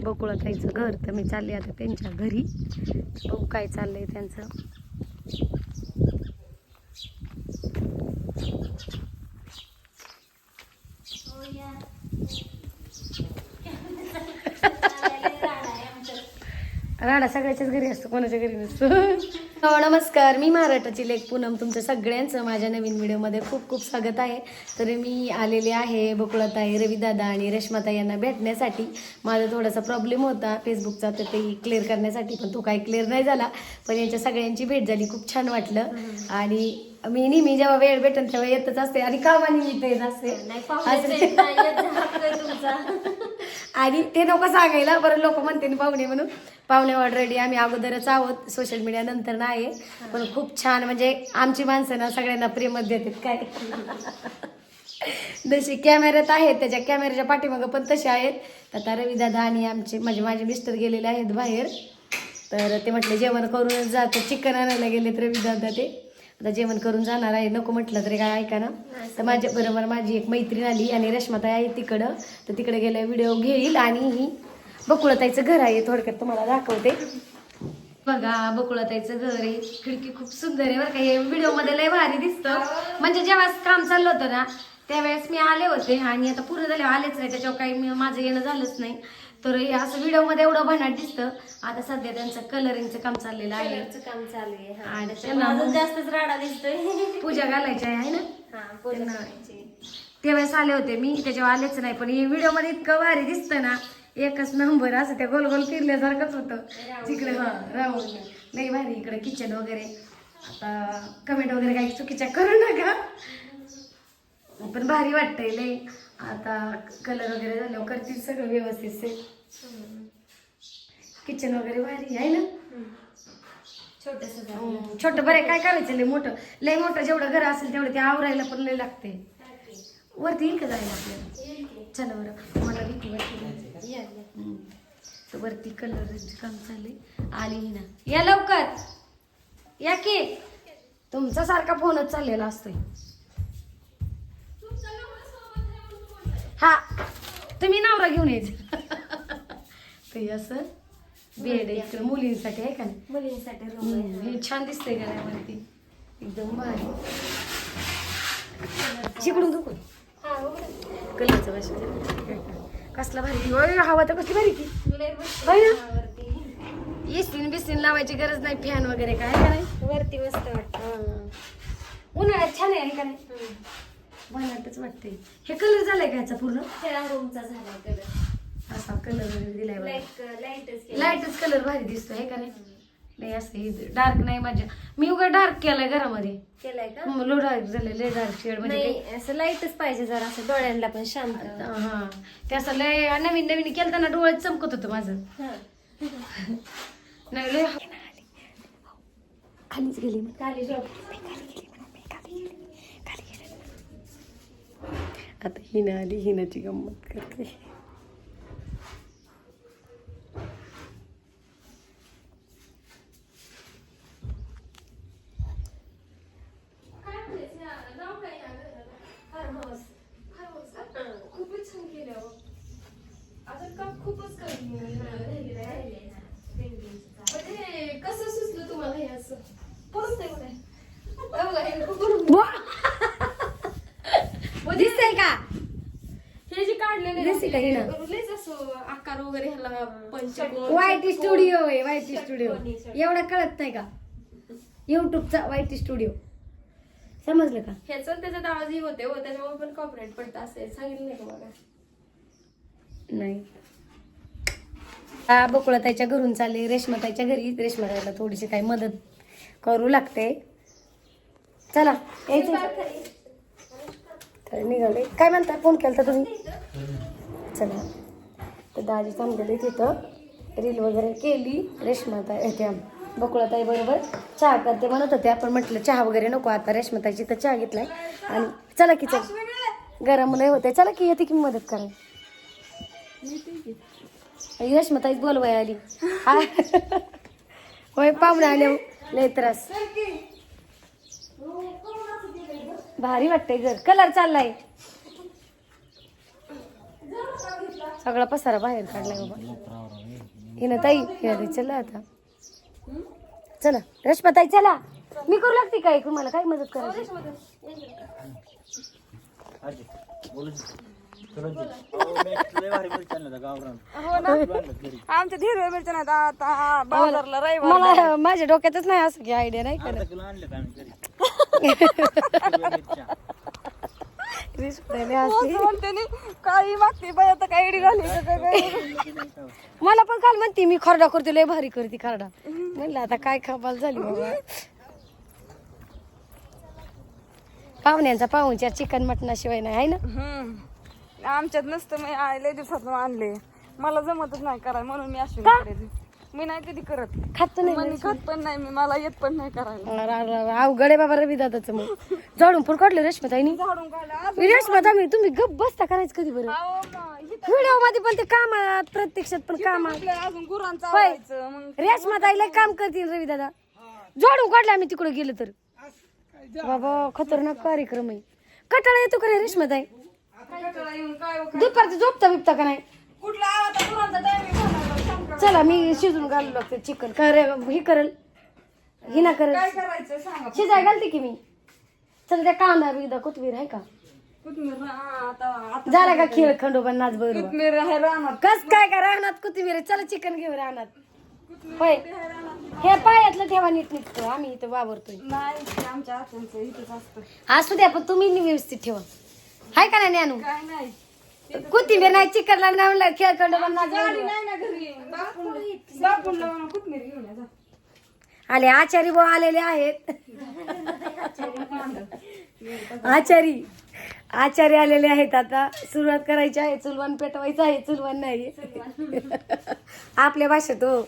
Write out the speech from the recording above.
बकुळाताईचं घर तर मी चालले आता त्यांच्या घरी. बघू काय चाललंय त्यांचं. राडा सगळ्याच्याच घरी असतो कोणाच्या घरी नसतो. नमस्कार. मी महाराष्ट्राची लेख पूनम. तुमचं सगळ्यांचं माझ्या नवीन व्हिडिओमध्ये खूप खूप स्वागत आहे. तर मी आलेले आहे बकुळाताई रविदादा आणि रेश्माताई यांना भेटण्यासाठी. माझा थोडासा प्रॉब्लेम होता फेसबुकचा तर ते क्लिअर करण्यासाठी पण तो काही क्लिअर नाही झाला. पण यांच्या सगळ्यांची भेट झाली. खूप छान वाटलं. आणि मी नेहमी जेव्हा वेळ भेटेल तेव्हा येतच असते. आणि कामानिमित्त येत असते. असं- आणि ते नको सांगायला बरं लोक म्हणते ना पाहुणे म्हणून पाहुणे ऑलरेडी आम्ही अगोदरच आहोत. सोशल मीडिया नंतर नाही. पण खूप छान म्हणजे आमची माणसं ना सगळ्यांना प्रेमच देतात काय. जशी कॅमेऱ्यात आहेत त्याच्या कॅमेऱ्याच्या पाठीमागं पण तसे आहेत. आता रविदादा आणि आमचे म्हणजे माझे मिस्टर गेलेले आहेत बाहेर. तर ते म्हटले जेवण करूनच जातं चिकन आणायला गेले तर रविदादा ते. आता जेवण करून जाणार आहे. नको म्हटलं तरी काय ऐका ना. तर माझ्या बरोबर माझी एक मैत्रीण आली आणि रश्माताई आहे तिकडं. तर तिकडे गेल्या व्हिडिओ घेईल आणि ही बकुळताईचं घर आहे. थोडक्यात तुम्हाला दाखवते. बघा बकुळताईचं घर आहे. खिडकी खूप सुंदर आहे बरं का. हे व्हिडिओमध्ये लय भारी दिसतं. म्हणजे जेव्हा काम चाललं होतं ना त्यावेळेस मी आले होते आणि आता पूर्ण झाले आलेच नाही. त्याच्यावर काही मी- माझं येणं झालंच नाही. तर हे असं व्हिडिओमध्ये एवढं भन्नाट दिसतं. आता सध्या त्यांचं कलरिंगचं काम चाललेलं आहे. काम चालू आहे हा. आणि त्याच्यामुळे त्यांना अजून मग- जास्तच राडा दिसतोय. पूजा घालायची आहे ना? हा पूजा करायची. त्यावेळेस आले होते मी त्याच्यावर आलेच नाही पण हे व्हिडिओमध्ये इतकं भारी दिसतं ना एकच नंबर असं त्या गोल गोल फिरल्यासारखंच होतं. तिकडे हा राहून लई भारी इकडे किचन वगैरे. आता कमेंट वगैरे काही चुकीच्या करू नका. पण भारी वाटतंय लई. आता कलर वगैरे झाल्यावर करतील सगळं व्यवस्थित से किचन वगैरे भारी आहे ना? छोटंसं. हम्म, छोटं बरं काय करायचं लय मोठं. लय मोठं जेवढं घर असेल तेवढं ते आवरायला पण लय लागते वरती येईल का जायला आपल्याला? चला बरं. मला भीती वाटते. वरती कलर काम चाललंय. आली ही ना. या लवकर. या की. तुमचा सारखा फोनच चाललेला असतोय. हा तुम्ही नवरा घेऊन यायचं हे असं बेड आहे इकडे मुलींसाठी आहे का नाही? मुलींसाठी. हे छान दिसतंय गळ्यावरती एकदम भारी. शिकडून दुखून हा, उघडा. कलरचं वाश कसला भारी. ओय, हवा तर कसली भारी की लय मस्त होय ना? आहे वरती. इस्तीन बिस्तीन लावायची गरज नाही फॅन वगैरे काय का नाही? वरती मस्त वाटतं. उन्हाळ्यात छान आहे का नाही? वाटच वाटते हे कलर झालाय का ह्याचा पूर्ण? त्या रूमचा झालाय कलर असा कलर दिलाय बघा. लाइट लाईटच केलं. लाईटच कलर भारी दिसतोय हे का नाही? नाही असं डार्क नाही माझ्या. मी उगा डार्क केलाय घरामध्ये. केलाय का? लो डार्क झाले लय डार्क शेड म्हणजे नाही असं लाईटच पाहिजे जरा असं डोळ्यांना पण शांत. हा. ते असं लय नवीन नवीन केलं ना डोळ्यात चमकत होतं माझं. हा. नाही लय खालीच गेली. खाली झोप. आता हिना आली हिनाची गंमत करते खूपच छान केलं अहो. आता काम खूपच कमी राहिलेलं आहे. म्हणजे कसं सुचलं तुम्हाला हे असं परत नाही म्हणे. अहो, हे खूप- दिसतंय का हे जे काढलेले दिसते का हिनं? लयच असं आकार वगैरे ह्याला पंचकोन वाईट षटकोन. स्टुडिओ आहे वाईट स्टुडिओ. एवढं कळत नाही का? युट्यूबचा वाईट स्टुडिओ समजलं का? ह्याचं त्याच्यात आवाजही होते व त्याच्यामुळे पण कॉपरेट पडत असेल सांगितलं नाही का मला नाही. हा बकुळाताईच्या घरून चालले रेशमाताईच्या घरी. रेशमाताईला थोडीशी काही मदत करू लागते. चला यायचं. तर निघाले. काय म्हणता? फोन केला तुम्ही? चला तर दाजी थांबलेली तिथं. रील वगैरे केली. रेशमाताई त्या बकुळाताई बरोबर चहा करते म्हणत होते आपण म्हटलं चहा वगैरे नको. आता रेशमाताईची तर चहा घेतलाय. आणि चला की चल. गरम लय होते चला की येते की मदत करा रेशमाताईच बोलवाय आली. हा. होय पाहुणे आले. हो. लय त्रास. भारी वाटतंय घर कलर चाललाय. सगळा पसारा बाहेर काढलाय बाबा. हिनं ताई हे चला आता. चला. रश्मा ताई चला. मी करू लागते काय तुम्हाला काय मदत करायची? आमच्या मिरच्या नाहीत आता. बाजारला मला माझ्या डोक्यातच नाही असं की आयडिया नाही करत असली. म्हणते मागते बाई आता काय इडी घाली का काय काय. मला पण काल म्हणते मी खरडा करते लय भारी करते खरडा. म्हणलं आता काय खबाल झाली बाबा. पाहुण्यांचा पाहुणचार चिकन मटणाशिवाय नाही आहे ना. आमच्यात नसतं मी लय दिवसातून आणले. मला जमतच नाही करायला म्हणून मी अश्विनी मी नाही कधी करत. खात नाही मी खात पण नाही मी मला येत पण नाही करायला. अवघड आहे बाबा रवी दादाचं मग. झाडून पण काढलं रेशमाताईनी झाडून काढलं. आज रेशमाता मी तुम्ही गप बसता करायचं कधी बरं? अहो, मग इथं व्हिडिओमध्ये पण ते कामात प्रत्यक्षात पण कामात. आपलं अजून गुरांचं रेशमाताईला काम करतील रवी दादा. झाडून काढलं आम्ही तिकडे गेलो तर. बाबा खतरनाक कार्यक्रम आहे. कटाळा येतो का रे काय दुपारचं झोपता बिपता का नाही? कुठला आता गुरांचा टायमिंग चला मी शिजून घालू लागते चिकन. करे ही करल. ही ना करल. काय करायचं सांगा शिजाय घालते की मी? चला त्या कांदा बिदा कोथमीर आहे का? कोथमीर आता आता झाला का खेळ खंडोबा नाच बरोबर? कोथमीर आहे रानात. कस काय का राहणार कोथिंबीर आहे? चला चिकन घेऊ राहणार होय. हे पायातलं ठेवा नीट नीट आम्ही इथं वावरतोय. नाही ते आमच्या आत्यांचं इथंच असतं. असू द्या पण तुम्ही व्यवस्थित ठेवा. हाय का नाही आणू काय नाही. कोथिंबीर नाही चिकन लागणार म्हणलं गाडी. नाही ना घरी. बापून बापून लावून कोथमीर घेऊन या जा. आले आचारी भाऊ आलेले आहेत. आचारी. आचारी आलेले आहेत आता. सुरुवात करायची आहे चुलवान पेटवायचं आहे चुलवान नाही. आपल्या भाषेत हो.